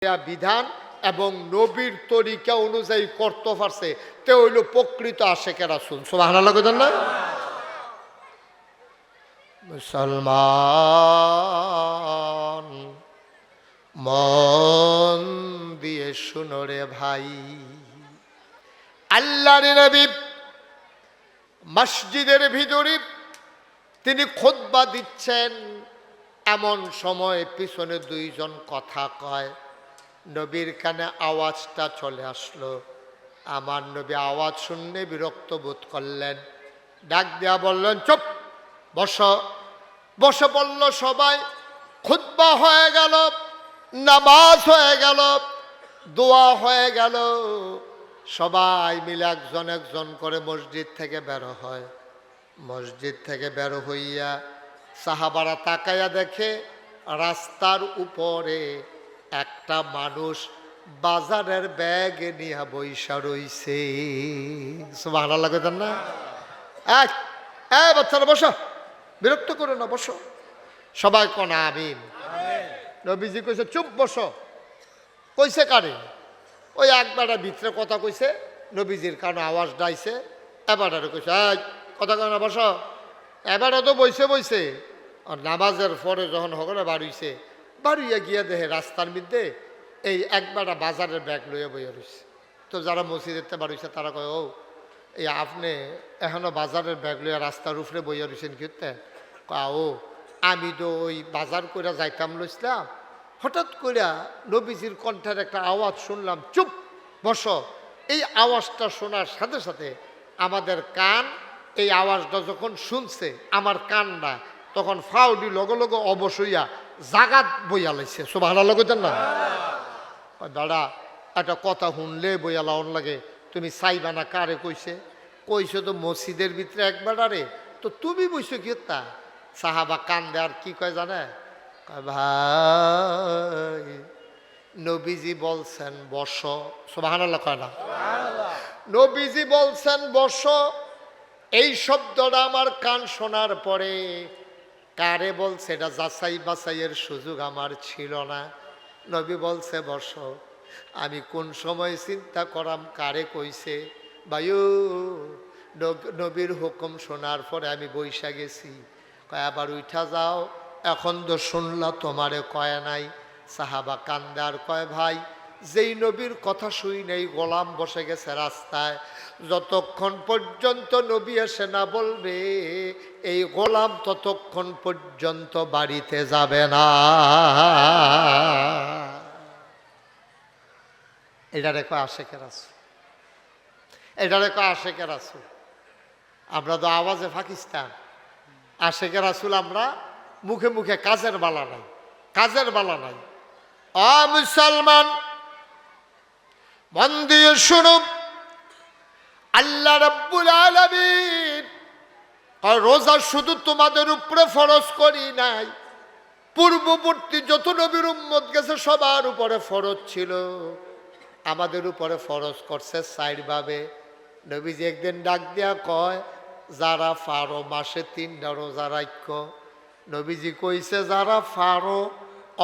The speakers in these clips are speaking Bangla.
বিধান এবং নবীর তরিকা অনুযায়ী করতে পারছে তে হইল প্রকৃত আশেকে রাসুল। সোবাহ লাগেন না? মুসলমান, মন দিয়ে শুনো রে ভাই। আল্লাহর নবী মসজিদের ভিতরে তিনি খোদবা দিচ্ছেন। এমন সময় পিছনে দুইজন কথা কয়। নবীর কানে আওয়াজটা চলে আসলো। আমার নবী আওয়াজ শুনলে বিরক্ত বোধ করলেন। ডাক দেয়া বললেন, চুপ, বস। বসে পড়ল সবাই খুদ্া হয়ে গেল, নামাজ হয়ে গেল, দোয়া হয়ে গেল। সবাই মিলে একজন একজন করে মসজিদ থেকে বেরো হয়। মসজিদ থেকে বের হইয়া সাহাবারা তাকাইয়া দেখে, রাস্তার উপরে একটা মানুষ বাজারের ব্যাগ নিয়ে বৈশা রইছে। ভালো লাগে তার না? এক এ বাচ্চারা বসো। বিরক্ত করে না বসো। সবাই কোন আমিন? নবীজি কইছে চুপ বসো। কইছে কারে? ওই একবারে ভিতরে কথা কইছে নবীজির কারণে আওয়াজ ডাইছে। এবারে কইছে কথা কয় না বসো। এবারে তো বইছে বইছে। আর নামাজের পরে যখন হগলে বাড়িছে বাড়িয়ে গিয়ে দেহে রাস্তার মধ্যে এই একবারটা বাজারের ব্যাগ লইয়া বইয়া রয়েছে তো যারা মসজিদেতে বাড়িছে, তারা কয়, ও, এই আপনি এখনও বাজারের ব্যাগ লইয়া রাস্তার উপরে বইয়া রয়েছেন কয়া, ও, আমি তো ওই বাজার করে যাইতাম লইছিলাম। হঠাৎ করে নবীজির কণ্ঠের একটা আওয়াজ শুনলাম, চুপ, বস। এই আওয়াজটা শোনার সাথে সাথে আমাদের কান, এই আওয়াজটা যখন শুনছে, আমার কান না, তখন ফাউডি লগে লগে অবশ্যইয়া জাগাত বইয়া লাইছে সব ভালো লগেতেন না দাদা একটা কথা শুনলে বইয়া লাউন লাগে তুমি চাইবা না কারে কইছে? কইছে তো মসজিদের ভিতরে একবার আরে তো তুমি বইছো কি তা সাহাবা কান্দে আর কি কয় জানে? কয়, ভাই নবীজি বলছেন বস সোবাহান কয় না? নবীজি বলছেন বস এই শব্দটা আমার কান শোনার পরে কারে বলছে, এটা যাচাই বাছাইয়ের সুযোগ আমার ছিল না। নবী বলছে, বস, আমি কোন সময় চিন্তা করাম, কারে কইছে? বায়ু নব- নবীর হুকুম শোনার পরে আমি বৈশা গেছি। কয়, আবার উঠা যাও? এখন তো শুনলা, তোমারে কয় নাই। সাহাবা কান্দার, কয়, ভাই যেই নবীর কথা শুই নেই, গোলাম বসে গেছে রাস্তায়। যতক্ষণ পর্যন্ত নবী এসে না বলবে, এই গোলাম ততক্ষণ পর্যন্ত বাড়িতে যাবে না। এটা রেখো আশেকের আছে এটা রেখো আশেকের আছে আমরা তো আওয়াজে পাকিস্তান। আশেকের আসুল আমরা মুখে মুখে কাজের বালা নাই। কাজের বালা নাই। অ মুসলমান মন দিয়ে শুনুন। আল্লাহ রব্বুল আলমিন রোজা শুধু তোমাদের উপরে ফরজ করি নাই। পূর্ববর্তী যত নবীর উম্মত গেছে, সবার উপরে ফরজ ছিল। আমাদের উপরে ফরজ করছে সাইডভাবে। নবীজি একদিন ডাক দিয়া কয়, যারা ফারো মাসে তিনটা রোজা রাখ্য নবীজি কইছে, যারা ফারো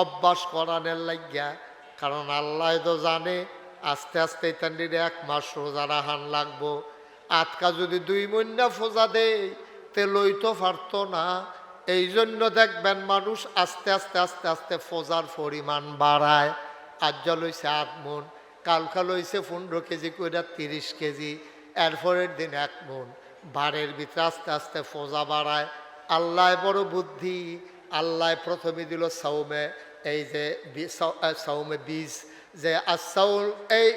অভ্যাস করানের লাগিয়া, কারণ আল্লাহ তো জানে আস্তে আস্তে তান্ডির এক মাস রোজা রাহান লাগবো। আটকা যদি দুই মহিনা ফোজা দেয় তে লইতে পারত না। এই জন্য দেখবেন মানুষ আস্তে আস্তে আস্তে আস্তে ফোজার পরিমাণ বাড়ায়। আজ লইছে আট মন, কালকা লইছে পনেরো কেজি কইরা তিরিশ কেজি, এরপরের দিন এক মন। বাড়ের ভিতরে আস্তে আস্তে ফোজা বাড়ায়। আল্লাহ বড় বুদ্ধি আল্লাহ প্রথমে দিল সৌমে এই যে সৌমে বীজ। যে আসাউল এই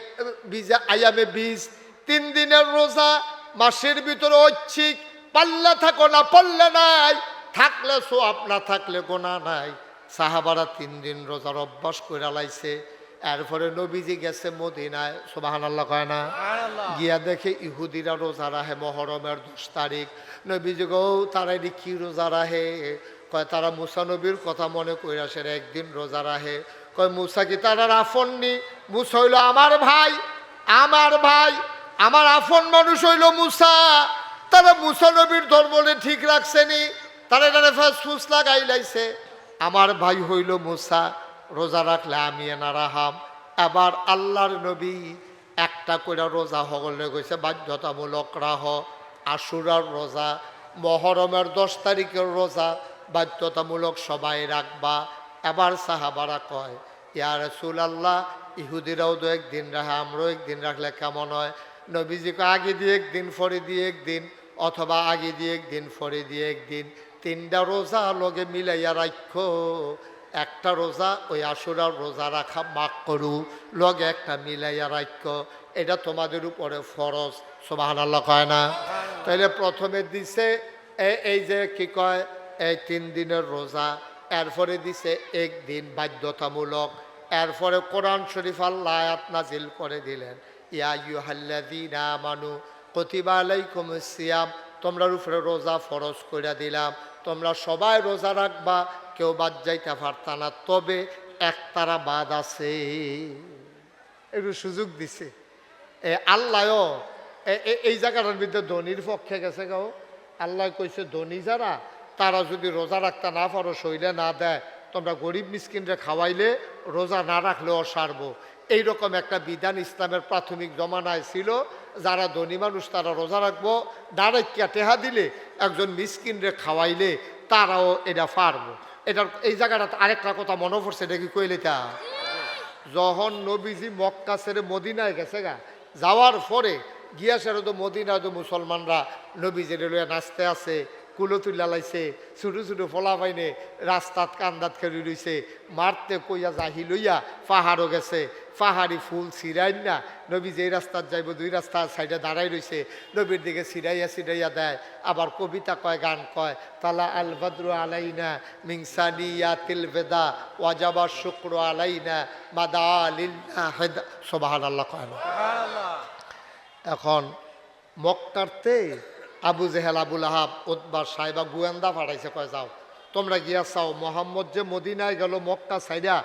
বীজে আয়ামে বীজ তিন দিনের রোজা মাসের ভিতরে ঐচ্ছিক পাল্লা থাকো না পাল্লে নাই থাকলে সো আপনা থাকলে গোনা নাই। সাহাবারা তিন দিন রোজার অভ্যাস করে লাইছে। এরপরে নবীজি গেছে মদিনায় সোবাহান আল্লাহ কয় না? গিয়া দেখে ইহুদিরা রোজা রাহে মহরমের দশ তারিখ। নবীজি গো তারা এটি কি রোজা রাহে কয় তারা মুসা নবীর কথা মনে কইরা সে একদিন রোজা রাহে কয়, মুসা কি তারা আফননি মুসা হইল, আমার ভাই আমার ভাই, আমার আফন মানুষ হইল মুসা। তারা মুসা নবীর ধর্মলে ঠিক রাখছেনি তারা এখানে ফুস লাগাই লাইছে। আমার ভাই হইল মুসা, রোজা রাখলে আমি এনা রাহাম এবার আল্লাহর নবী একটা করে রোজা হগলে গেছে বাধ্যতামূলক রাহ, আশুরার রোজা, মহরমের দশ তারিখের রোজা, বাধ্যতামূলক সবাই রাখবা। এবার সাহাবারা কয় ইয়া রসুল আল্লাহ ইহুদিরাও তো একদিন রাখে, আমরাও একদিন রাখলে কেমন হয়? নবীজি নবীজিকে আগে দিয়ে একদিন ফরে দিয়ে একদিন, অথবা আগে দিয়ে একদিন ফরে দিয়ে একদিন। তিনটা রোজা লগে মিলাইয়া রাখো একটা রোজা, ওই আশুরার রোজা রাখা মাক করু। লগে একটা মিলাইয়া রাখ এটা তোমাদের উপরে ফরজ। সোবাহান আল্লাহ কয় না? তাইলে প্রথমে দিছে এই যে কি কয়, এই তিন দিনের রোজা। এরপরে দিছে একদিন বাধ্যতামূলক। এরপরে কোরআন শরীফ আল্লাহ আয়াত নাজিল করে দিলেন। ইয়া আমানু, কুতিবা সিয়াম তোমরার উপরে রোজা ফরজ করে দিলাম। তোমরা সবাই রোজা রাখবা, কেউ বাদ যাইতে পারতা না, তবে একতারা বাদ আছে। একটু সুযোগ দিছে। এ এ- এই জায়গাটার ভিতরে ধনির পক্ষে গেছে গাও আল্লাহ কইছে, ধনী যারা তারা যদি রোজা রাখতে না পারো শৈলে না দেয়, তোমরা গরিব মিসকিনরে খাওয়াইলে রোজা না রাখলেও সারবো এইরকম একটা বিধান ইসলামের প্রাথমিক জমানায় ছিল, যারা ধনী মানুষ তারা রোজা রাখব ডাইরেক্ট টেহা দিলে একজন মিসকিনরে খাওয়াইলে তারাও এটা পারব। এটার, এই জায়গাটা আরেকটা কথা মনে পড়ছে কি কইলে তা যখন নবীজি মক্কা ছেড়ে মদিনায় গেছে গা, যাওয়ার পরে গিয়া সেরে তো মদিনায় তো মুসলমানরা নবীজির নাচতে আছে কুলো তুলা লাইছে ছোটো ছোটো ফলা পাইনে রাস্তাত কান্দাত খেলি রইছে মারতে কইয়া জাহি লইয়া পাহাড়ও গেছে। পাহাড়ি ফুল ছিড়াই না। নবী যেই রাস্তাত যাইব দুই রাস্তার সাইডে দাঁড়াই রইছে নবীর দিকে ছিড়াইয়া ছিড়াইয়া দেয়। আবার কবিতা কয় গান কয় তালা আল বদ্রু আলাইনা মিংসানিয়া তিল বেদা ওয়াজাবা শুক্র আলাইনা মাদা আলিল্লা হেদা সোবাহান আল্লাহ কয় না। এখন মক্কারতে আবু জেহেল আবুল আহাব উদ্বার সাহেবা গুয়েন্দা পাঠাইছে, কয় যাও। তোমরা গিয়া চাও, মোহাম্মদ যে মদিনায় গেল, মক্কা সাইডা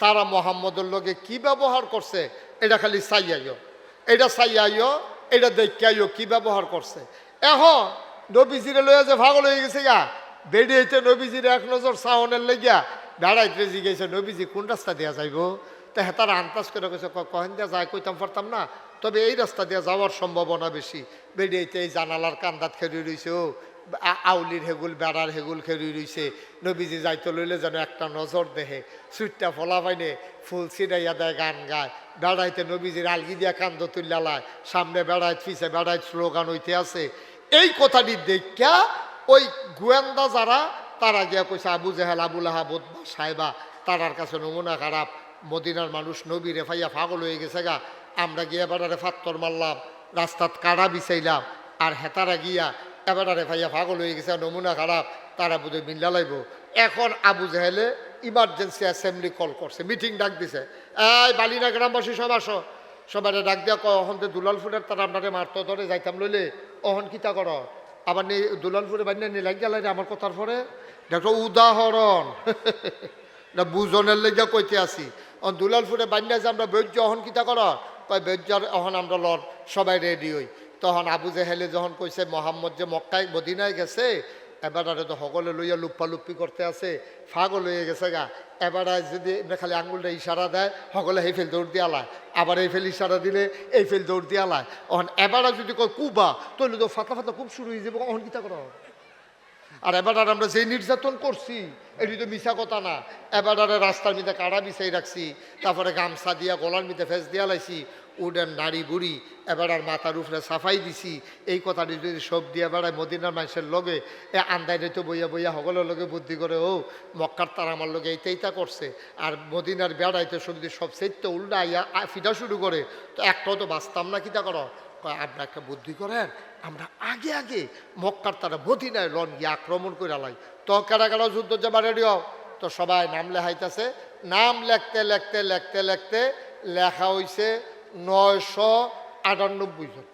তারা মোহাম্মদের লগে কি ব্যবহার করছে? এটা খালি চাইয়াইও এটা চাইয়াইও এটা দেখাইও কি ব্যবহার করছে। এখন নবীজিরে লইয়া যে ভাগল হয়ে গেছে গা বেরিয়েছে নবীজির এক নজর সাহনের লেগিয়া বেড়াইতে জিগেছে নবীজি কোন রাস্তা দিয়া যাইব? তা হেতার আন্তাজ করে গেছে কহেন দিয়া যায় কইতাম পারতাম না। তবে এই রাস্তা দিয়ে যাওয়ার সম্ভাবনা বেশি। বেরিয়েতে এই জানালার কান্দাত খেরি রইছে, ও আউলির হেগুল, বেড়ার হেগুল খেরি রইছে। নবীজি যাইতে লইলে যেন একটা নজর দেহে, সুইটটা ফলা পাইনে ফুল ছিড়াইয়া দেয়, গান গায়। বেড়াইতে নবীজির আলগি দিয়া কান্দ তুল্লালায় সামনে বেড়াইত, পিছে বেড়াইত স্লোগান হইতে আছে। এই কথাটি দেখা ওই গোয়েন্দা যারা, তারা গিয়া কইছে, আবু জেহেল আবুল আহাব উদ্বা সাহেবা, তারার কাছে নমুনা খারাপ। মদিনার মানুষ নবী রেফাইয়া পাগল হয়ে গেছে গা। আমরা গিয়া বেড়ারে ফাত্তর মারলাম, রাস্তাত কাড়া বিছাইলাম, আর হেতারা গিয়া এবারে ভাইয়া পাগল হয়ে গেছে, নমুনা খারাপ, তারা বোধহয় মিল্লা লাইব। এখন আবু জাহেলে ইমার্জেন্সি অ্যাসেম্বলি কল করছে মিটিং ডাক দিছে। এই বালিনা গ্রামবাসী, সব আসো। সবাই ডাক দিয়া ক কয় অহনতে দুলাল ফুলের তারা আপনারে মারতো, ধরে যাইতাম লইলে, অহন কিতা কর? আবার নি দুলাল ফুলে বান্যা নি লাগিয়া লাগে আমার কথার পরে? দেখো, উদাহরণ। না বুজনের লেগে কইতে আসি। দুলাল ফুলে বান্যা যে আমরা বৈর্য অহন কিতা কর? কয় বৈর্যর অহন আমরা লর সবাই রেডি হই। তখন আবু জেহেলে যখন কইছে, মোহাম্মদ যে মক্কায়, মদিনায় গেছে, এবার আর তো সকলে লইয়া লুপ্পা করতে আছে, ফাগল হয়ে গেছে গা। এবার যদি খালি আঙুলটা ইশারা দেয় সকলে এই ফেল দৌড় দিয়া লায়। আবার এই ফেল ইশারা দিলে, এই ফেল দৌড় দিয়া লায়। অহন এবার যদি কয়, কুবা তাহলে তো ফাতা ফাতা খুব শুরু হয়ে যাবে, অহন কিতা করো? আর এবার আর আমরা যে নির্যাতন করছি, এটি তো মিশা কথা না। এবার আর রাস্তার মধ্যে কাড়া বিছাই রাখছি, তারপরে গামছা দিয়া, গলার মধ্যে ফেস দিয়া লাইছি। উডেন নারী বুড়ি, এবার আর মাথার উপরে সাফাই দিছি। এই কথাটি যদি সব দিয়ে বেড়ায় মদিনার মানুষের লগে। এ আন্দাইনে তো বইয়া বইয়া সকলের লগে বুদ্ধি করে, ও, মক্কার তার আমার লগে এইটা এইটা করছে। আর মদিনার বেড়াইতে সত্যি সব সেইতে উল্টা আইয়া ফিটা শুরু করে। তো একটাও তো বাঁচতাম না কিতা করো? কয়, আপনি একটা বুদ্ধি করেন, আমরা আগে আগে মক্কার তারা মদিনায় লন গিয়ে আক্রমণ করে লাই। তো কারা কারা যুদ্ধ যাবার রেডিও তো সবাই নাম লেখাইতেছে। নাম লেখতে লেখতে লেখতে লেখতে লেখা হইছে নয়শো আটানব্বই জন।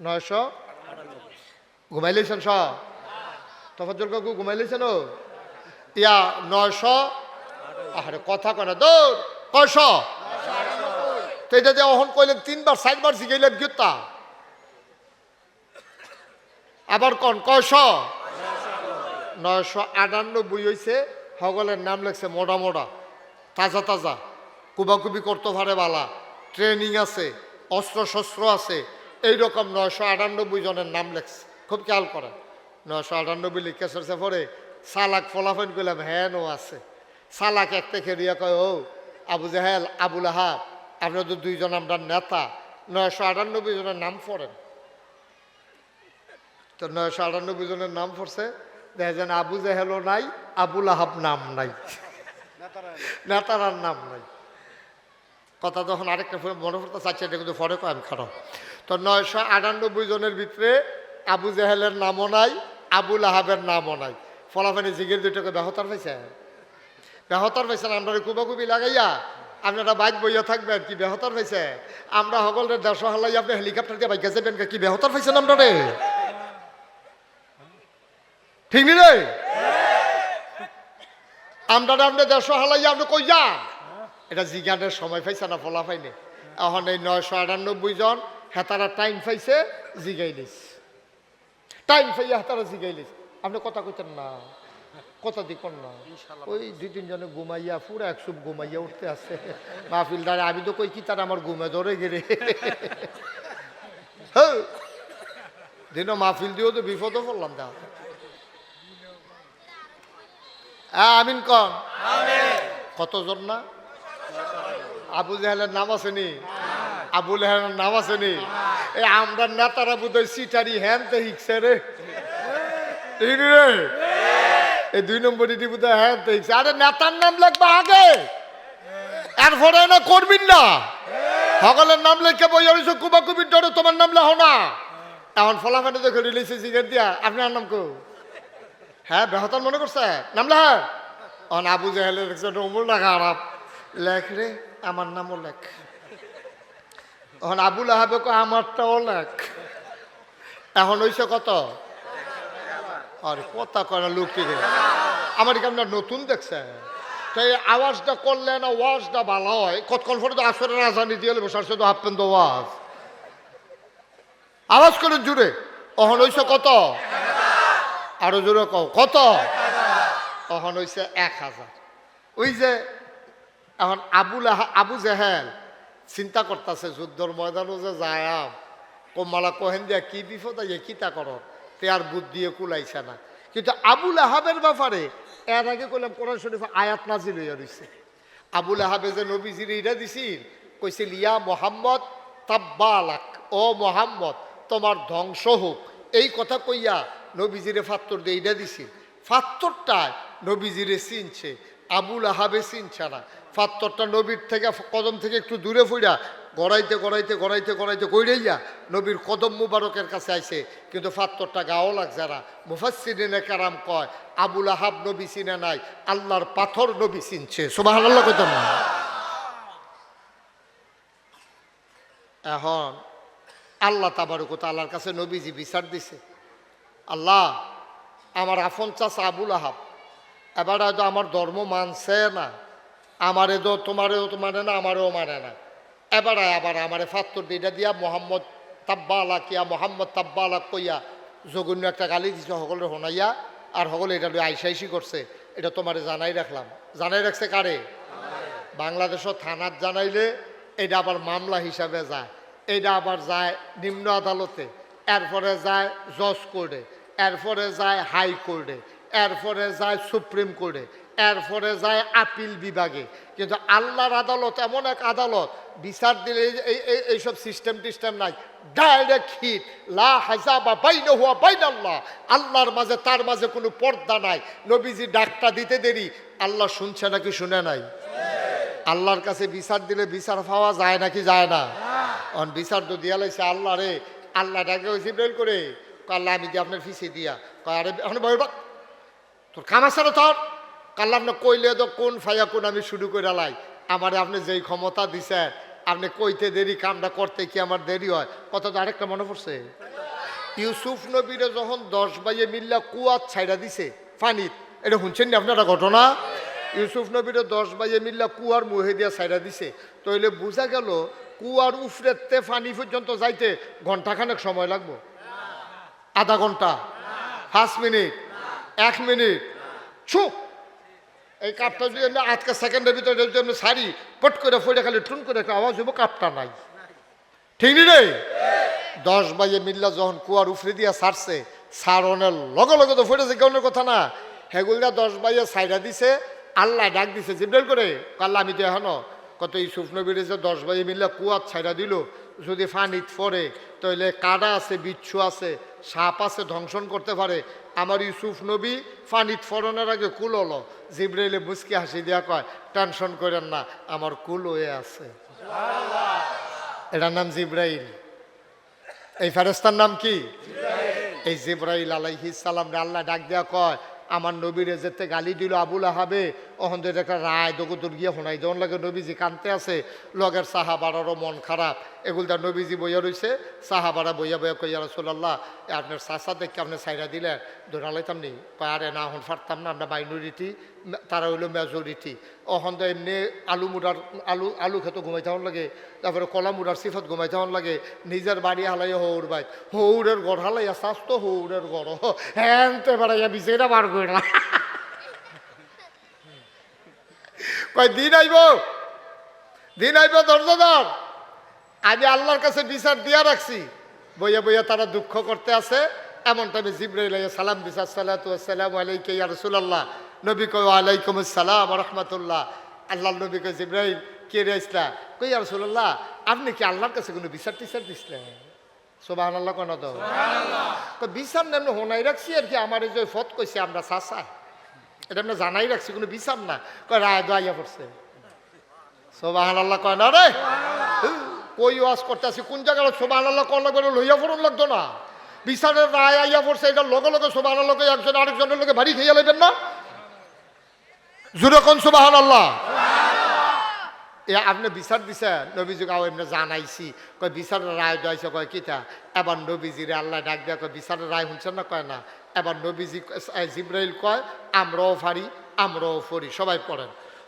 নয়শো ঘুমাইলেছেন সব? তফাজ্জল কাকু ঘুমাইলেছেন ও? ইয়া, নয়শো? আরে কথা কয় না, দৌড়, কয়শো? তো এটা যে অহন কইলেন তিনবার, চারবার শিখাইলেন গীতা। আবার কন, কয়শ? নয়শো আটানব্বই হয়েছে সকলের নাম লেখছে মোটা মোটা, তাজা তাজা, কুবাকুবি করতে পারে বালা। ট্রেনিং আছে অস্ত্র শস্ত্র আছে এইরকম নয়শো আটানব্বই জনের নাম লেখছে। খুব খেয়াল করেন নয়শো আটানব্বই লিখে সরছে পরে সালাক ফলাফল করলাম হ্যাঁ ও আছে। সালাক এক থেকে রিয়া কয় ও আবু জাহেল আবুল আহাব আপনারা তো দুইজন আমরা নেতা নয়শো আটানব্বই জনের নাম পড়েন। তো নয়শো আটানব্বই জনের নাম পড়ছে দেখা যায় আবু জাহেলও নাই আবুল আহাব নাম নাই। নেতারার নাম নাই। কথা যখন আরেকটা মনে পড়তে চাচ্ছে, এটা কিন্তু পরে কয় আমি খারাপ তো নয়শো আটানব্বই জনের ভিতরে আবু জাহেলের নামও নাই আবুল আহাবের নামও নাই। ফলাফানি জিগের দুইটাকে ব্যাহতার পাইছে? ব্যাহতার পাইছেন আমরা কুবাকুবি লাগাইয়া, আপনারা বাইক বইয়া থাকবেন, কি ব্যাহতার পাইছে? আমরা সকলের দেড়শো হালাই আপনি হেলিকপ্টার দিয়ে বাইকে যাবেন কি ব্যাহতার পাইছেন আমরা রে ঠিক নি রে? আমরা আপনি দেড়শো হালাই আপনি কই যান এটা জিজ্ঞানের সময় পাইছে না ফলা পাইনি। এখন এই নয়শো আটানব্বই জন হেতারা টাইম পাইছে জিগাই নিস টাইম পাইয়া হেতারা জিগাই নিস আপনি কথা কইতেন না কথা দিকন না। ওই দুই তিনজনে ঘুমাইয়া পুরো একশো ঘুমাইয়া উঠতে আসছে মাহফিল দাঁড়ে আমি তো কই কি তার আমার ঘুমে ধরে গেলে। দিন মাহফিল দিয়েও তো বিপদও পড়লাম দা আমিন কন। কতজন না? আবু জাহেলের নাম আসেনি? আবু লেহেলের নাম আসেনি? এই আমরা নেতারা বোধহয় সিটারি হ্যান তো হিকছে রে। রে? এই দুই নম্বর ইটি বোধহয় হ্যান তো হিকছে। আরে নেতার নাম লাগবে আগে। এরপরে না করবিন না। সকলের নাম লেখে বই হয়েছে কুবা কুবির ডরে তোমার নাম লেখো না। এখন ফলাফানে দেখে রিলিজে সিগারেট দিয়া। আপনার নাম কো। হ্যাঁ বেহতার মনে করছে? নাম লেখা? অন আবু জাহেলের অমূল টাকা আরাপ লেখ রে। আমার নামও লেখ। এখন আবুল আহাবে কয় আমারটাও লেখ। এখন হইছে কত? আরে, কথা কয় লোক আমার এখানে নতুন দেখছে। তাই আওয়াজটা করলে না ওয়াজটা ভালো হয়। কতক্ষণ পরে তো আসরের রাজধানী দিয়ে বসার সাথে হাফপেন তো ওয়াজ। আওয়াজ করে জুড়ে। অহন হইছে কত? আরও জোরে কও। কত? অহন হইছে এক হাজার। ওই যে এখন আবুল আবু জেহেল চিন্তা করতেছে যুদ্ধর ময়দানও যে যায়াম কমালা কহেন দিয়া কি বিপদ আইয়ে কিতা কর তে আর বুদ্ধিয়ে কুলাইছে না। কিন্তু আবুল আহাবের ব্যাপারে এর আগে কইলাম কোরআন শরীফ আয়াত নাজিল হইয়া রইছে আবুল আহাবে যে নবীজির ইটা দিছিল কইছিল ইয়া মোহাম্মদ তাব্বালাক ও মোহাম্মদ তোমার ধ্বংস হোক এই কথা কইয়া নবীজিরে ফাত্তর দিয়ে ইটা দিছিল। ফাত্তরটায় নবীজিরে চিনছে আবুল আহাবে চিনছে না। ফাত্তরটা নবীর থেকে, কদম থেকে একটু দূরে ফুইরা, গড়াইতে গড়াইতে গড়াইতে গড়াইতে কইরাইয়া নবীর কদম মুবারকের কাছে আইছে। কিন্তু ফাত্তরটা গাও লাগছে না। মুফাসিরিনে কারাম কয় আবুল আহাব নবী চিনে নাই, আল্লাহর পাথর নবী চিনছে। সুবাহ আল্লাহ এখন আল্লাহ তাবারুকত আল্লাহর কাছে নবীজি বিচার দিছে। আল্লাহ, আমার আফন চাষ আবুল আহাব এবার হয়তো আমার ধর্ম মানছে না। আমারে তো তোমারেও তো মানে না, আমারেও মানে না। এবার আবার আমারে ফাত্তর দিটা দিয়া মোহাম্মদ তাব্বালা কিয়া, মোহাম্মদ তাব্বালা কইয়া জঘন্য একটা গালি দিছে সকলের শোনাইয়া, আর সকলে এটা লই আইসাইসি করছে। এটা তোমারে জানাই রাখলাম। জানাই রাখছে কারে? বাংলাদেশও থানার জানাইলে এটা আবার মামলা হিসাবে যায়। এটা আবার যায় নিম্ন আদালতে, এরপরে যায় জজ কোর্টে, এরপরে যায় হাই কোর্টে, এরপরে যায় সুপ্রিম কোর্টে। এরপরে যায় আপিল বিভাগে। কিন্তু আল্লাহর আদালত, এমন এক আদালত, বিচার দিলে এই- এই, এই- এইসব সিস্টেম টিস্টেম নাই। ডাইরেক্ট হিট লা হাজাবা বাইন হুয়া বাইন আল্লাহ আল্লাহর মাঝে, তার মাঝে কোনো পর্দা নাই। নবীজি ডাকটা দিতে দেরি। আল্লাহ শুনছে নাকি শুনে নাই? আল্লাহর কাছে বিচার দিলে বিচার পাওয়া যায় নাকি যায় না? অন বিচার তো দিয়া লাইছে আল্লাহ রে। আল্লাহ ডাকে ওই জিব্রাইল করে। আল্লাহ, আমি দিয়ে আপনার ফিসে দিয়া? আরে, এখন তোর কাম আছে তোর? কাল্লা আপনি কইলে তো কোন ফাইয়া কোন আমি শুরু করে লাই? আমারে আপনি যেই ক্ষমতা দিছেন, আপনি কইতে দেরি, কামটা করতে কি আমার দেরি হয়? কত তো আরেকটা মনে পড়ছে। ইউসুফ নবীরে যখন দশ বাইয়ে মিল্লা কুয়াত ছাইড়া দিছে, ফানিত, এটা শুনছেন নি আপনারা ঘটনা? ইউসুফ নবীরে দশ বাইয়ে মিল্লা কুয়ার মুহে দিয়া ছাইড়া দিছে। তইলে বোঝা গেল, কুয়ার উফরেতে ফানি পর্যন্ত যাইতে ঘন্টাখানেক সময় লাগবো। আধা ঘণ্টা পাঁচ মিনিট, এক মিনিট, ছুক। এই কাপটা যদি এমনি আজকে সেকেন্ডের ভিতরে যদি এমনি সারি পট করে ফোড়ে খালি টুন করে একটা আওয়াজ হব কাপটা নাই। ঠিক নি রে? দশ বাজে মিল্লা যখন কুয়ার উফরে দিয়া সারছে সারনের লগে লগে তো ফুটেছে কেউনের কথা না। হেগুলদা দশ বাজে সাইডা দিছে, আল্লাহ ডাক দিছে জিব্রেল করে, কাল্লা আমি তো কত ইসুফ নবীর যে দশ বাজে মিল্লা কুয়ার ছাইড়া দিল, যদি ফানিত পড়ে তাহলে কাদা আছে, বিচ্ছু আছে, সাপ আছে, ধ্বংসন করতে পারে আমার ইউসুফ নবী ফানিত ফরনের আগে কুল হলো। জিব্রাইলে মুসকি হাসি দিয়া কয় টেনশন করেন না আমার কুল হয়ে আছে। এটার নাম জিব্রাইল। এই ফেরেস্তার নাম কি? এই জিব্রাইল আলাইহি সালাম আল্লাহ ডাক দেয়া কয় আমার নবীরে যেতে গালি দিল আবুল আহাবে অহন তো একটা রায় দগুদুর গিয়ে শোনাই যেমন লাগে নবীজি কানতে আছে। লগের সাহাবারও মন খারাপ। এগুলটা নবীজি বইয়া রইছে, সাহাবারা বইয়া বইয়া কইয়া রসোল্লাহ আপনার চাষা দেখে আপনি সাইডা দিলেন, দৌড়ালাইতাম নি। আরে না হন ফারতাম না, আমরা মাইনরিটি তারা হইল মেজরিটি। অহন তো এমনি আলু মুড়ার, আলু আলু খেতে ঘুমাইতে হন লাগে, তারপরে কলা মুড়ার সিফত ঘুমাইতে হন লাগে, নিজের বাড়ি হালাই হৌর বাই হৌরের গড় হালাইয়া তো হৌরের গড় হ্যাঁ তো বেড়াইয়া বিচেরা বার করে কয়, দিন আইব দিন আইব দরজাদার। আমি আল্লাহর কাছে বিচার দিয়া রাখছি। বইয়া বইয়া তারা দুঃখ করতে আছে। এমন টাইমে জিব্রাইল সালাম সালাতু আসসালাম আলাইকা ইয়া রাসূলুল্লাহ। নবী কয় আলাইকুম আসসালাম রাহমাতুল্লাহ। আল্লাহ নবী কয় জিব্রাইল কে রে ইসলা কই ইয়া রাসূলুল্লাহ আপনি কি আল্লাহর কাছে কোনো বিচার টিচার দিছিলেন? সুবহানাল্লাহ কোন তো। বিচার নেন হোনাই রাখছি আর কি আমার এই যে ফত কইছে আমরা চাচা। এটা আমরা জানাই রাখছি কোনো বিচার না। কয় রায় দোয়াইয়া পড়ছে। সোবাহান আল্লাহ কয় না রে। কই ওয়াজ করতে আছি কোন জায়গায় সোবাহান আল্লাহ কল লাগবে লইয়া পড়ুন লাগতো না বিচারের রায় আইয়া পড়ছে, এটা লগে লগে সোবাহান আল্লাহকে একজন আরেকজনের লোকে বাড়ি খেয়ে লাইবেন না? জুড়ে কোন সোবাহান আল্লাহ এ, আপনি বিচার দিছে নবীজি গাও এমনি জানাইছি। কয়, বিচারের রায় দেওয়াইছে কয়, কিতা? এবার নবীজিরে আল্লাহ ডাক দেয়া কয়, বিচারের রায় শুনছেন না? কয়, না। এবার নবীজি জিব্রাইল কয়, আমরাও ফারি আমরাও ফরি সবাই পড়েন।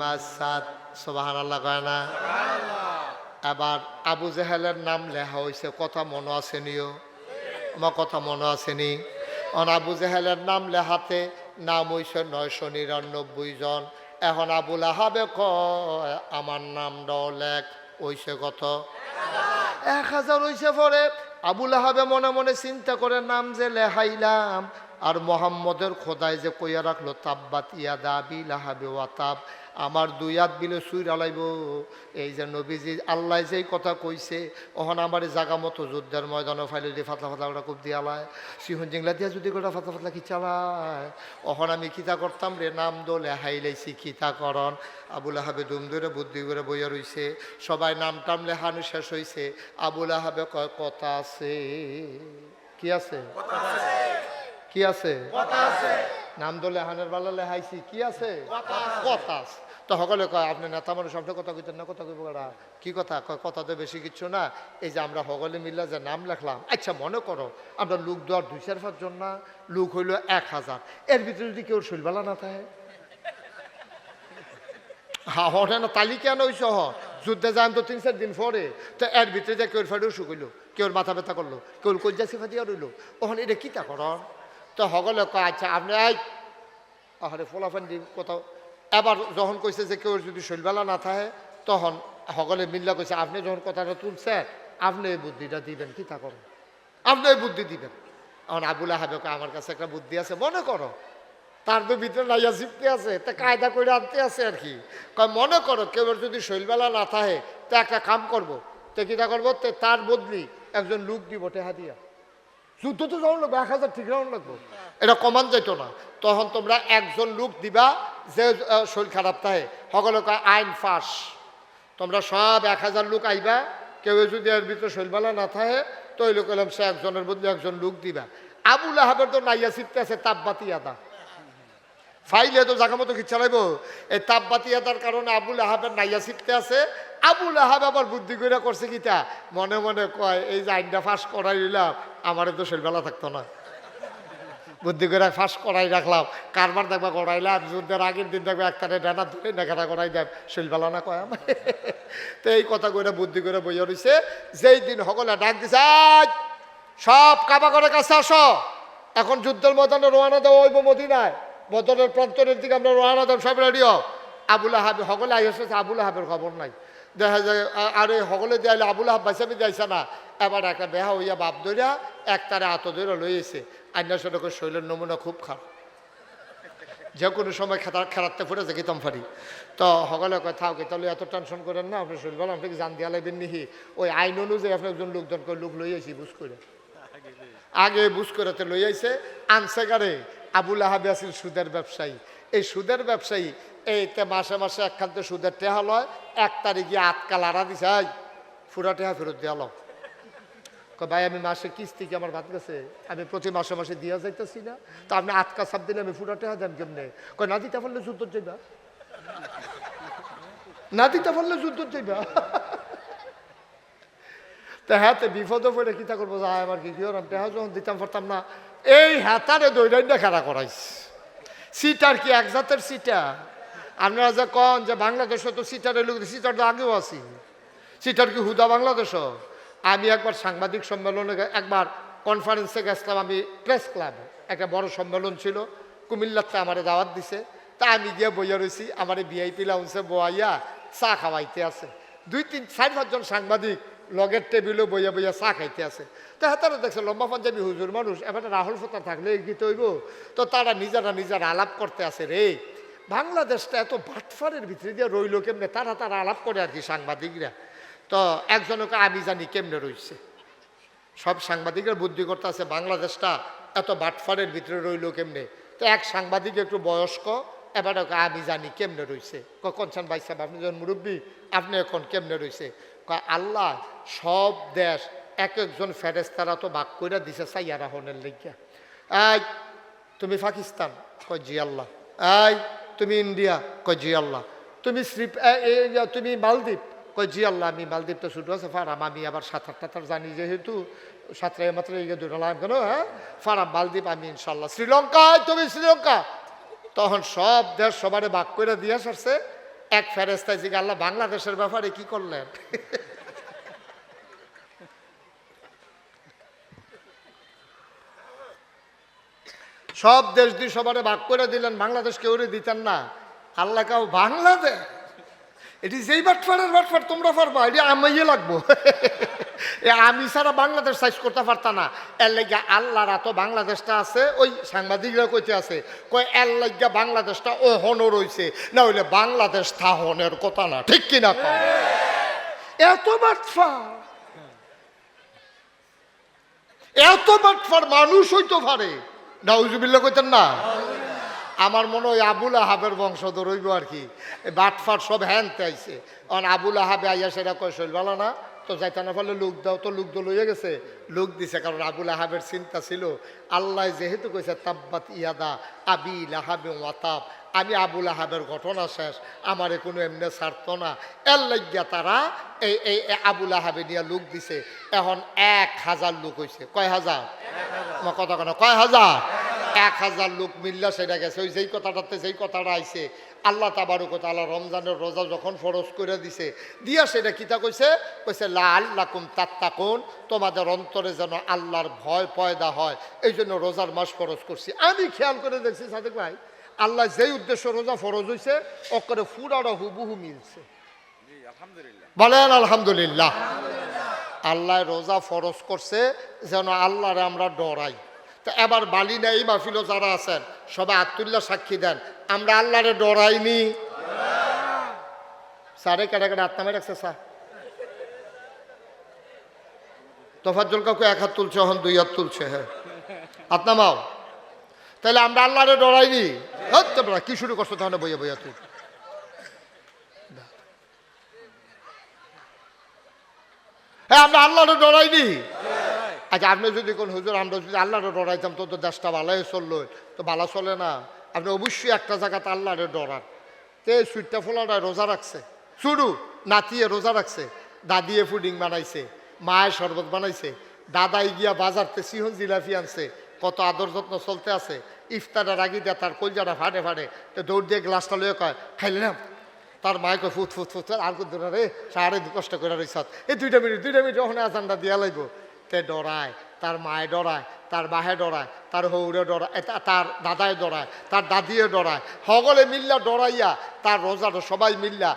মাসাদ সোবাহান আল্লাহ কয় না? আবার আবু জেহেলের নাম লেখা হয়েছে কথা মনে আসেনিও আমার কথা মনে আসেনি অন আবু জেহেলের নাম লেখাতে নাম হয়েছে নয়শো নিরানব্বই জন। এখন আবুল আহাবে ক আমার নাম লেখ। ওইসে কত? এক হাজার ওইসে পরে। আবুল আহাবে মনে মনে চিন্তা করে, নাম যে লেহাইলাম আর মোহাম্মদের খোদায় যে কইয়া রাখল, তাব্বাত ইয়াদা বিল আহাবে ওয়াতাব আমার দুই হাত বিলে সুই আলাইব এই যে নবীজি আল্লাহ যেই কথা কইছে ওখানে আমার জাগা মতো যুদ্ধের ময়দানে ফাইলে দিয়ে ফাতলা ফাতলা ওটা খুব দিয়ালায় সিহন জিংলা দিয়া যদি গোটা ফাতলা ফাতলা কি চালায়? ওখানে আমি কিতা করতাম রে, নাম দোলে হাইলাইছি কিতা করন আবুল আহাবে দুম ধরে বুদ্ধি করে বইয়া রইছে, সবাই নাম টাম লেহানো শেষ হইছে। আবুল আহাবে কয়, কথা আছে। কি আছে। কি আছে? নাম দলে হানের বালা লেহাইছি কি আছে? কথা আছে তো সকলে কয় আপনি নেতা মানুষ আপনি কথা কইতেন না কথা কইব কেডা? কি কথা? কয় কথা তো বেশি কিচ্ছু না। এই যে আমরা সকলে মিল্লা যে নাম লেখলাম আচ্ছা মনে করো আমরা লোক দেওয়ার দুই চার পাঁচজন না লোক হইল এক হাজার। এর ভিতরে যদি কেউ শৈলবেলা না থাকে? হ্যাঁ হঠাৎ না তালিকা নই সহ যুদ্ধে যান তো তিন চার দিন পরে। তো এর ভিতরে যে কেউ ফাড়েও শুকইল কেউ মাথা ব্যথা করল কেউ কজ্জা সিফা দিয়া রইল ওখানে এটা কিতা করন তো সকলে কয় আচ্ছা আপনি এই আহারে ফলাফান দি কোথাও। এবার যখন কইছে যে কেউ যদি শৈলবেলা না থাকে তখন সকলে মিল্লা কইছে আপনি যখন কথাটা তুলছে আপনি এই বুদ্ধিটা দিবেন কি তা করেন? আপনি এই বুদ্ধি দিবেন। এখন আবুল আহাবে কয়, আমার কাছে একটা বুদ্ধি আছে মনে করো। তার তো ভিতরে নাইয়া শিখতে আছে তা কায়দা করে আনতে আছে আর কি। কয় মনে করো কেউ যদি শৈলবেলা না থাকে তা একটা কাম করব। তো করব? তে তার বদলি একজন লোক দিব টেহা দিয়া। যুদ্ধ তো যখন লাগবে, এক হাজার ঠিক রাউন্ড লাগবে। এটা কমান যাইতো না। তখন তোমরা একজন লোক দিবা, যে শরীর খারাপ থাকে। সকলে কয়, আইন ফাঁস। তোমরা সব এক হাজার লোক আইবা, কেউ যদি এর ভিতরে শৈলবালা না থাকে তো ওই লোক সে একজনের বদলে একজন লোক দিবা। আবুল আহাবের তো নাইয়া শিখতে আছে, তাপবাতি আদা। ফাইলে তো জায়গা মতো কি চালাইব এই তাপবাতি আদার কারণে আবুল আহাবের নাইয়া শিখতে আছে। আবুল আহাব আবার বুদ্ধি করে করছে কিটা মনে মনে কয়, এই যে আইনটা ফাঁস করাই দিলাম আমারে তো শৈলবেলা থাকতো না। বুদ্ধি করে ফাঁস করাই রাখলাম। কারবার দেখবা করাইলাম যুদ্ধের আগের দিন দেখবে একটারে ডানা ধরে নেখাটা করাই দেয় শৈলবেলা না কয় আমার? তো এই কথা করে বুদ্ধি করে বইয়া রয়েছে যেই দিন সকলে ডাক দিছে সব কাবা করে কাছে আসো। এখন যুদ্ধের ময়দানে রোয়ানা দেওয়া হইব মদিনায়। বদরের প্রান্তরের দিকে আমরা রোয়ানা দেব। সব রেডিও আবুল আহাব আই এসেছে আবুল আহাবের খবর নাই। দেখা যায়, আর এই সকলে দিয়াইলে আবুল আহাব বাইসামি দিয়েছে না? এবার একটা বেহা হইয়া বাপ ধরিয়া এক তারে আত ধরে লইয়েছে আইনা সড়কের শৈলের নমুনা খুব খারাপ। যে কোনো সময় খেতার খেলাতে ফুটে যে গীতম ফারি তো সকলে কয়, থাও কি তাহলে এত টেনশন করেন না, আপনি শুনবেন আপনাকে জান দিয়া লাগবেন নিহি? ওই আইন অনুযায়ী আপনি একজন লোকজন করে লোক লই বুঝ করে। আগে বুঝ করে তো লই আইছে। গারে আবুল আহাবি আছিল সুদের ব্যবসায়ী। এই সুদের ব্যবসায়ী এইতে মাসে মাসে একখান তো সুদের টেহা লয়, এক তারিখে আটকা লাড়া দিছে ফুরা টেহা ফেরত দিয়া লও। কয়, ভাই, আমি মাসে কিস্তি কি আমার ভাত গেছে? আমি প্রতি মাসে মাসে দিয়া যাইতেছি না। তো আপনি আটকা সাপ দিলে আমি ফুটা টেহা দেন কেমনে? কয় না দিতে পারলে যুদ্ধ যাইবা। না দিতে পারলে যুদ্ধ যাইবা? তা হ্যাঁ তো বিপদে পড়ে কিতা করব? যা আমার কি আমি টেহা যখন দিতাম পারতাম না। এই হ্যাতারে দৈরান্য খেলা করাইছে। সিটার কি এক জাতের সিটা? আপনারা যে কন যে বাংলাদেশে তো সিটারের লোক সিটার তো আগেও আছি। সিটার কি হুদা বাংলাদেশ আমি একবার সাংবাদিক সম্মেলনে একবার কনফারেন্সে গেছিলাম, আমি প্রেস ক্লাবে একটা বড় সম্মেলন ছিল, কুমিল্লাতে আমারে দাওয়াত দিছে। তা আমি গিয়ে বইয়া রয়েছি আমার ভিআইপি লাউন্সে বইয়া চা খাওয়াইতে আছে। দুই তিন, চার পাঁচজন সাংবাদিক লগের টেবিলে বইয়া বইয়া চা খাইতে আছে। তো হাতারা দেখছে লম্বা পাঞ্জাবি হুজুর মানুষ এবার রাহুল ফতা থাকলে গীত হইব তো তারা নিজেরা নিজেরা আলাপ করতে আছে রে বাংলাদেশটা এত বাটফারের ভিতরে দিয়ে রইল কেমনে? তারা তারা আলাপ করে আর কি সাংবাদিকরা। তো একজনকে আমি জানি কেমনে রইছে সব সাংবাদিকের বুদ্ধি করতে আছে, বাংলাদেশটা এত বাটফারের ভিতরে রইল কেমনে? তো এক সাংবাদিক একটু বয়স্ক এবার আমি জানি কেমনে রইছে কনসান ভাই সাহেব, আপনি যখন মুরব্বী, আপনি এখন কেমনে রইছে? আল্লাহ, সব দেশ এক একজন ফেরেস্তারা তো বাক করে দিছে সাইয়ারা হনের লেগিয়া। এই, তুমি পাকিস্তান, কয়, জি আল্লাহ। এই, তুমি ইন্ডিয়া, কয়, জি আল্লাহ। তুমি শ্রী তুমি মালদ্বীপ, কয়, জি আল্লাহ, আমি মালদ্বীপ তো ছুটু আছে, ফারাম, আমি আবার সাঁতার টাতার জানি যেহেতু সাঁতরাই মাত্র ইয়ে দুটো লাগাম কেন হ্যাঁ? ফারাম, মালদ্বীপ, আমি ইনশাল্লাহ শ্রীলঙ্কা তুমি শ্রীলঙ্কা। তখন সব দেশ সবারে বাক করে দিয়ে আসছে এক ফেরেস্তায় জিগা আল্লাহ, বাংলাদেশের ব্যাপারে কি করলেন? সব দেশ দুই সবারে ভাগ করে দিলেন বাংলাদেশ কেউ দিতেন না। আল্লাহ কাউ বাংলাদেশ? এটি যেই বাটফারের বাটফার, তোমরা পারবা, এটি আমাইয়ে লাগবো। আমি ছাড়া বাংলাদেশ সাইজ করতে পারতা না। এর লাগিয়া আল্লাহর এত বাংলাদেশটা আছে, ওই সাংবাদিকরা কইতে আছে কই এর লাগিয়া বাংলাদেশটা ও হন রইছে, না হইলে বাংলাদেশ থা হনের কথা না, ঠিক কিনা কম এত বাটফার। এত বাটফার মানুষ হইতে পারে। নাউজুবিল্লা কইতেন না? আমার মনে হয় আবুল আহাবের বংশধর হইব আর কি। এই বাটফাট সব হ্যানতে আইছে। অন আবুল আহাবে আইয়া সেটা কয় শৈল ভালো না তো যাইতে না পারলে লোক দাও তো লোক তো গেছে। লোক দিছে কারণ আবুল আহাবের চিন্তা ছিল, আল্লাহ যেহেতু কইছে, তাব্বাত ইয়াদা, আবি লাহাবে ওয়াতাব আমি আবুল আহাবের ঘটনা শেষ, আমারে কোনো এমনি ছাড়তো না। এর লাগিয়া তারা এই এই আবুল আহাবে নিয়ে লোক দিছে। এখন এক হাজার লোক হয়েছে কয় হাজার? কথা কেন কয় হাজার? এক হাজার লোক মিল্লা সেটা গেছে। ওই যেই কথাটাতে যেই কথাটা আইছে আল্লাহ তাবারু কথা আল্লাহ রমজানের রোজা যখন ফরজ করে দিছে দিয়া সেটা কিতা কইছে? কইছে লা আল্লাকুম তাত্তাকুন তোমাদের অন্তরে যেন আল্লাহর ভয় পয়দা হয়। এই জন্য রোজার মাস ফরজ করছি। আমি খেয়াল করে দেখছি সাদেক ভাই আল্লাহ যেই উদ্দেশ্য রোজা ফরজ হইছে অকরে ফুরাটা হুবুহু মিলছে। বলেন আলহামদুলিল্লাহ। আল্লাহ রোজা ফরজ করছে যেন আল্লাহরে আমরা ডরাই। তা এবার বালি না এই মাহফিলও যারা আছেন, সবাই আত্মুল্লাহ সাক্ষী দেন। আমরা আল্লাহরে ডরাইনি। সারে কেটে কেটে আত্মামে রাখছে, স্যার। তোফাজ্জল কাউকে এক হাত তুলছে এখন দুই হাত তুলছে হ্যাঁ। হাত নামাও। তাহলে আমরা আল্লাহরে ডরাইনি। কি শুরু করছ, তাহলে বইয়া বইয়া তুই হ্যাঁ আমরা আল্লাহরে ডরাইনি। আচ্ছা আপনি যদি কোন হুজুর, আমরা যদি আল্লাহরে ডরাইতাম, তো তো দেশটা ভালোই চলল। তো ভালো চলে না। আপনি অবশ্যই একটা জায়গাতে আল্লাহরে ডরান। তে সুইটটা ফোলাটা রোজা রাখছে। শুরু নাতিয়ে রোজা রাখছে। দাদিয়ে ফুডিং বানাইছে মায়ের শরবত বানাইছে। দাদাই গিয়া বাজারতে সিহন জিলাফি আনছে। কত আদর যত্ন চলতে আছে। ইফতারের আগে দিয়ে তার কলজাটা ফাটে ফাটে। তো দৌড় দিয়ে গ্লাসটা লয়ে কয় না? তার মায় কয় ফুট ফুট ফুট আর কত রে দু কষ্ট করে রইস এই দুইটা মিনিট দুইটা মিনিট, ওখানে আজানটা দিয়া লাগবো তে ডরায়, তার মায়ে ডরায়, তার বাহে ডরায়, তার হৌরে ডরায় তার দাদায় ডরায়, তার দাদিয়ে ডরায়। সকলে মিল্লা ডরাইয়া তার রোজাটা সবাই মিল্লা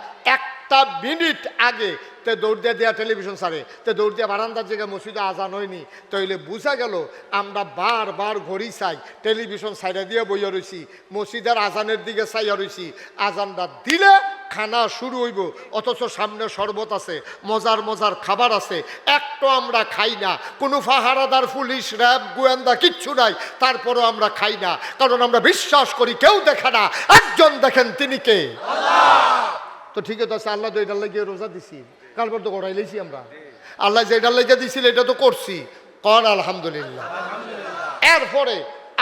একটা মিনিট আগে তে দৌড় দিয়ে দেয়া টেলিভিশন সারে তে দৌড় দিয়ে বারান্দার জায়গায় মসজিদে আজান হয়নি। তাইলে বুঝা গেল, আমরা বারবার ঘড়ি চাই টেলিভিশন সাইডে দিয়ে বইয়া রইছি, মসজিদের আজানের দিকে চাইয়া রইছি। আজানটা দিলে খানা শুরু হইব, অথচ সামনে শরবত আছে, মজার মজার খাবার আছে, একটু আমরা খাই না। কোনো ফাহারাদার, পুলিশ, র্যাব, গোয়েন্দা কিচ্ছু নাই, তারপরও আমরা খাই না। কারণ আমরা বিশ্বাস করি, কেউ দেখে না, একজন দেখেন তিনি কে। তো ঠিক আছে, আল্লাহ তো এটার লাগিয়ে রোজা দিছি। কালবার তো গড়াই লেছি আমরা। আল্লাহ যে এটার লাগিয়ে দিছিল, এটা তো করছি। কর আলহামদুলিল্লাহ। এরপরে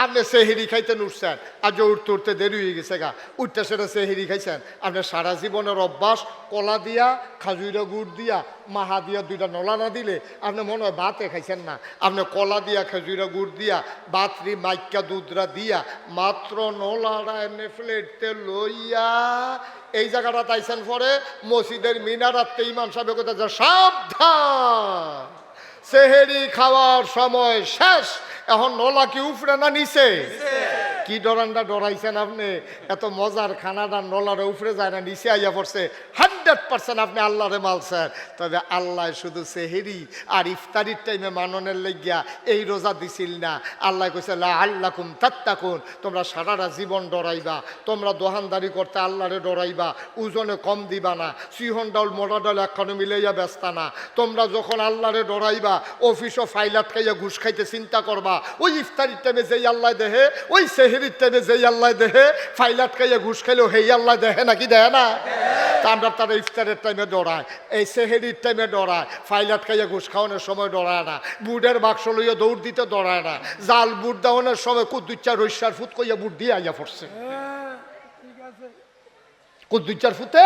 আপনি সেহেরি খাইতেন উঠছেন আজ উঠতে উঠতে দেরি হয়ে গেছে গা, উঠতে সেটা সেহেরি খাইছেন। আপনি সারা জীবনের অভ্যাস, কলা দিয়া খাজুরা গুড় দিয়া, মাহা দিয়া দুইটা নলা না দিলে আপনি মনে হয় ভাতে খাইছেন না। আপনি কলা দিয়া খেজুরা গুড় দিয়া, বাতরি মাইকা দুধরা দিয়া, মাত্র নলাটা এমনি প্লেটতে লইয়া এই জায়গাটা তাইছেন পরে মসজিদের মিনারাতে ইমান সাহেব কথা সাবধান। সেহেরি খাওয়ার সময় শেষ। এখন নলা কি উফরে না নিচে। কি ডরানটা ডরাইছেন আপনি? এত মজার খানাটা নলারে উফরে যায় না, নিচে আইয়া পড়ছে। হান্ড্রেড পার্সেন্ট আপনি আল্লাহরে মালছেন। তবে আল্লাহ শুধু সেহেরি আর ইফতারির টাইমে মাননের লেগিয়া এই রোজা দিছিল না। আল্লাহ কইছে আল্লাহ কুম তাত্তাকুন। তোমরা সারাটা জীবন ডরাইবা। তোমরা দোহানদারি করতে আল্লাহরে ডরাইবা। ওজনে কম দিবা না। সিহন ডাউল মোটা ডাউল একখানে মিলাইয়া ব্যস্ত না। তোমরা যখন আল্লাহরে ডরাইবা, অফিসও ফাইলাট খাইয়া ঘুষ খাইতে চিন্তা করবা। ওই ইফতারির টাইমে যেই আল্লাহ দেহে, ওই টাইমে যেই আল্লাহ দেহে ফাইলাট খাইয়া ঘুষ খাইলেও হেই আল্লাহ দেহে নাকি দেহে না? আমরা তারা ইফতারের টাইমে ডরায় এই সেহেরির টাইমে ডরায় ফাইলাট খাইয়া ঘুষ খাওয়ানোর সময় ডরায় না। বুটের বাক্স লইয়া দৌড় দিতে ডরায় না। জাল বুট দেওয়ানোর সময় কুদ্দুচ্চা রৈশার ফুট কইয়া বুট দিয়ে আইয়া পড়ছে। কুদ্দুচ্চার ফুতে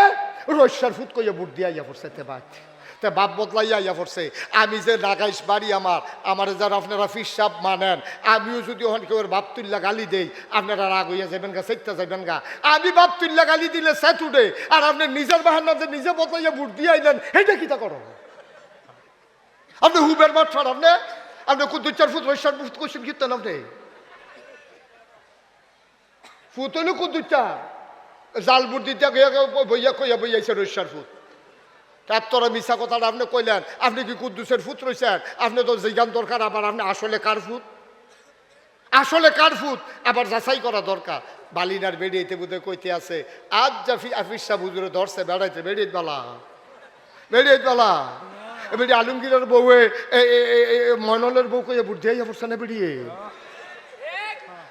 রৈশার ফুট কইয়া বুট দিয়ে আইয়া পড়ছে তে বাদ তে বাপ বদলাইয়া আইয়া পড়ছে। আমি যে লাগাইস বাড়ি আমার আমার যারা আপনারা ফিসাব মানেন, আমিও যদি ওখান কেউ বাপ তুল্লা গালি দেই, আপনারা রাগ হইয়া যাবেন গা সেটা যাবেন গা। আমি বাপ তুল্লা গালি দিলে সেট উঠে, আর আপনি নিজের বাহার যে নিজে বদলাইয়া বুট দিয়ে আইলেন এটা কিতা করো? আপনি হুবের মাঠ ছাড়, আপনি? আপনি কুদ্দুচ্চার ফুট রৈশার ফুট কোশ্চেন কীর্তন আপনি ফুট হইলে কুদ্দুচ্চা জাল বুট দিতে বইয়া কইয়া বইয়াছে রৈশার ফুট তার মিশা কথাটা আপনি কইলেন। আপনি কি কুদ্দুসের ফুট রয়েছেন আপনি তো জিজ্ঞান দরকার, আবার আপনি আসলে কার ফুট আসলে কার ফুট আবার যাচাই করা দরকার। বালিনার বেড়িয়েতে বুধে কইতে আছে, আজ জাফি আফিসা বুজুরে ধরছে, বেড়াইতে বেড়িয়ে বেলা। বেড়িয়ে বেলা। এবারে আলমগীরের বউয়ে এ- বউ কইয়া বুদ্ধি আইয়া পড়ছে না বেরিয়ে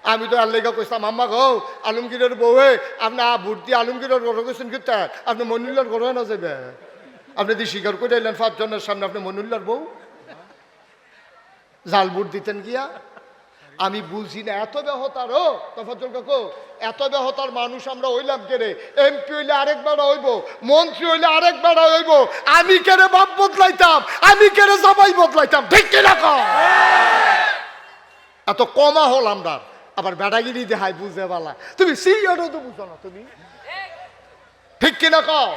আমি তো আল্লাহ কইসাম আম্মা গো, আলমগীরের বউয়ে আপনি ভর্তি আলমগীরের ঘরে গেছেন কিন্তু আপনি মনুল্লার ঘরে না যাবে আপনি যদি স্বীকার করে এলেন পাঁচজনের সামনে আপনি মনুল্লার বউ? জাল বুট দিতেন গিয়া। আমি বুঝি না, এত বেহতার ও তফাজল কাকু, এত বেহতার মানুষ আমরা হইলাম কেড়ে এমপি হইলে আরেকবার হইব, মন্ত্রী হইলে আরেকবার হইব, আমি কেড়ে বাপ বদলাইতাম, আমি কেড়ে জামাই বদলাইতাম, ঠিক কিনা? এত কমা হল আমরা, আবার বেড়াগিরি দেখাই বুঝে বালা। তুমি সিইও তো বুঝো না তুমি? ঠিক কিনা কও?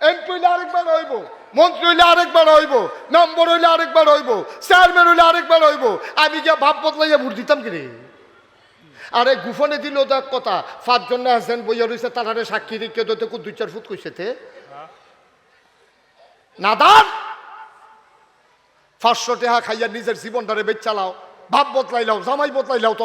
এমপি হইলে আরেকবার হইব, মন্ত্রী হইলে আরেকবার হইব, নম্বর হইলে আরেকবার হইব, চেয়ারম্যান হইলে আরেকবার হইব, আমি গিয়া ভাব বদলাইয়া ভোট দিতাম কি রে আরে গুফনে দিল দেখ কথা, পাঁচজন আসেন বইয়া রয়েছে তারারে সাক্ষী রেখে কু দুই চার ফুট কইছে তে। নাদান পাঁচশো টাকা খাইয়া নিজের জীবনটারে বেচ চালাও বাপ বতলাইলাও জামাই বতলাইলাও তোমরা